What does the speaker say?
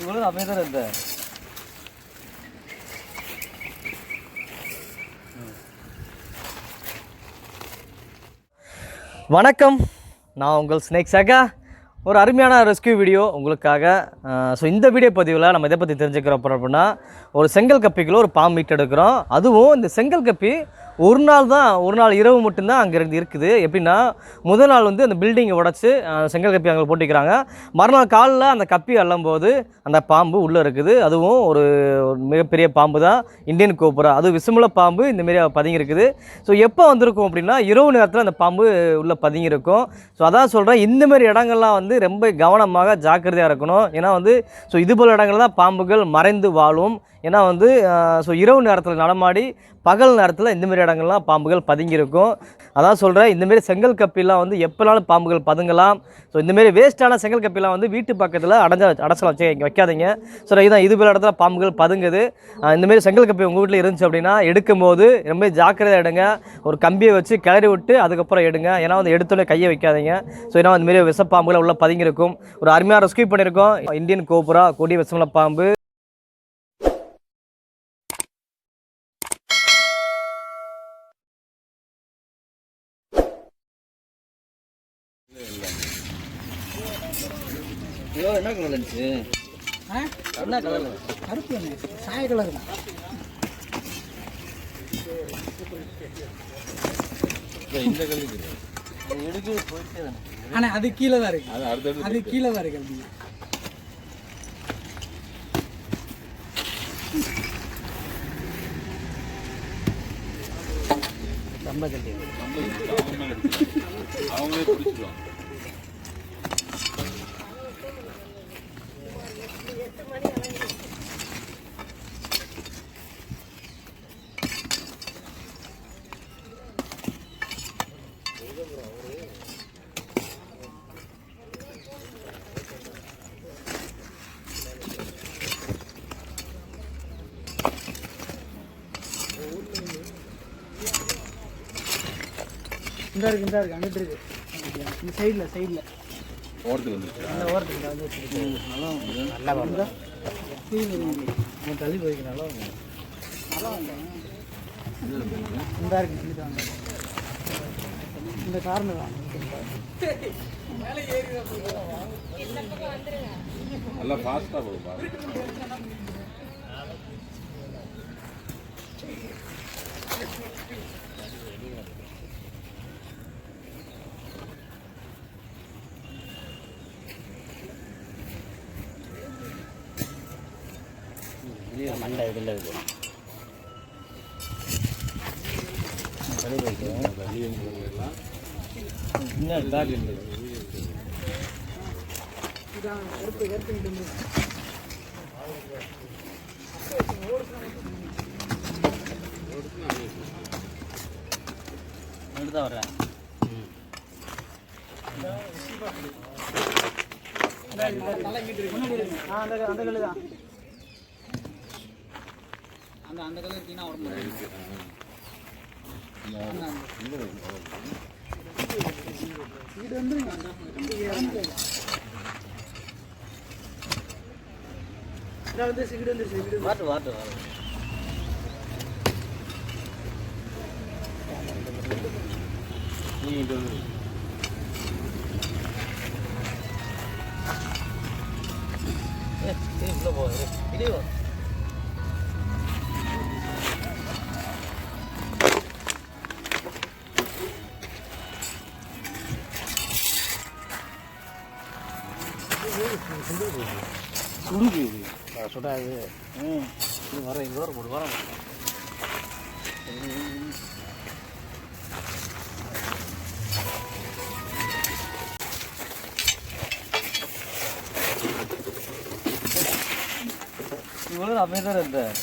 இவ்வளோ அமைதியாக இருந்த. வணக்கம். நான் உங்கள் ஸ்னேக் சகா. ஒரு அருமையான ரெஸ்கியூ வீடியோ உங்களுக்காக. ஸோ இந்த வீடியோ பதிவில் நம்ம இதை பற்றி தெரிஞ்சுக்கிறோம் அப்புறம் அப்படின்னா ஒரு செங்கல் கப்பிக்குள்ளே ஒரு பாம்பு மீட் எடுக்கிறோம். அதுவும் இந்த செங்கல் கப்பி ஒரு நாள் தான் ஒரு நாள் இரவு மட்டும்தான் அங்கே இருந்து இருக்குது. எப்படின்னா முதல் நாள் வந்து அந்த பில்டிங்கை உடச்சி செங்கல் கப்பி அங்கே போட்டிக்கிறாங்க மறுநாள் காலில் அந்த கப்பி அள்ளும்போது அந்த பாம்பு உள்ளே இருக்குது. அதுவும் ஒரு மிகப்பெரிய பாம்பு தான் இந்தியன் கோபுரா அது விஷமுள்ள பாம்பு இந்தமாரி பதுங்கியிருக்குது. ஸோ எப்போ வந்திருக்கும் அப்படின்னா இரவு நேரத்தில் அந்த பாம்பு உள்ளே பதுங்கியிருக்கும். ஸோ அதான் சொல்கிறேன் இந்தமாரி இடங்கள்லாம் வந்து ரொம்ப கவனமாக ஜாக்கிரதையாக இருக்கணும். ஏன்னா வந்து ஸோ இது போல் இடங்கள் தான் பாம்புகள் மறைந்து வாழும். ஏன்னா வந்து ஸோ இரவு நேரத்தில் நடமாடி பகல் நேரத்தில் இந்தமாரி இடங்கள்லாம் பாம்புகள் பதுங்கியிருக்கும். அதான் சொல்கிறேன் இந்தமாரி செங்கல் கப்பிலாம் வந்து எப்போனாலும் பாம்புகள் பதுங்கலாம். ஸோ இந்தமாரி வேஸ்ட்டான செங்கல் கப்பிலாம் வந்து வீட்டு பக்கத்தில் அடைஞ்ச அடைச்சலாம் வச்சு வைக்காதீங்க. ஸோ இதான் இது போல இடத்துல பாம்புகள் பதுங்குது. இந்தமாரி செங்கல் கப்பி உங்கள் வீட்டில் இருந்துச்சு அப்படின்னா எடுக்கும்போது ரொம்ப ஜாக்கிரதையாக எடுங்க. ஒரு கம்பியை வச்சு கிளறி விட்டு அதுக்கப்புறம் எடுங்க. ஏன்னா வந்து எடுத்தோடனே கையை வைக்காதீங்க. ஸோ ஏன்னா இந்தமாரி விஷப்பாம்புகள் உள்ள பதுங்கி இருக்கும் ஒரு அருமையாக ரெஸ்கியூ பண்ணியிருக்கோம். இந்தியன் கோபுரா கொடி விஷமுள்ள பாம்பு. என்ன கலர் இருந்துச்சு? என்ன கலர் கருப்பு சாய கலர் தான் இந்த கலர் ஆனால் அது கீழே தான் இருக்கு. அது கீழே தான் இருக்கு அப்படி ரொம்ப கட்டி. இந்த இருக்கு இந்த இருக்கு அங்கிட்டு இருக்கு. இந்த சைடில் சைடில் அந்த ஓரத்துக்கு தான் வந்து வச்சிருக்கு. நல்லா நல்லா வருதா உன் தள்ளி போய்க்கு நல்லா வரும். இந்த இருக்கு. இங்கிட்டு வாங்க இந்த காரணம் தான் நல்லா ஃபாஸ்ட்டாக போகும் மண்டை இதில் இருக்கு. இன்னும் பேக் இருக்குது வர்றேன் அந்த அந்த கல்லு தான் அந்த அந்த கலர் இருக்கீங்கன்னா உடம்பு இது வந்து வந்து சிகிடு வந்து சிகிடு வாட்டு வாட்டு வாட்டு போ, சுருங்கி சுடாது ம் இது வர இது வர போடு வர இவ்வளோ அமைதியாக இருந்தேன்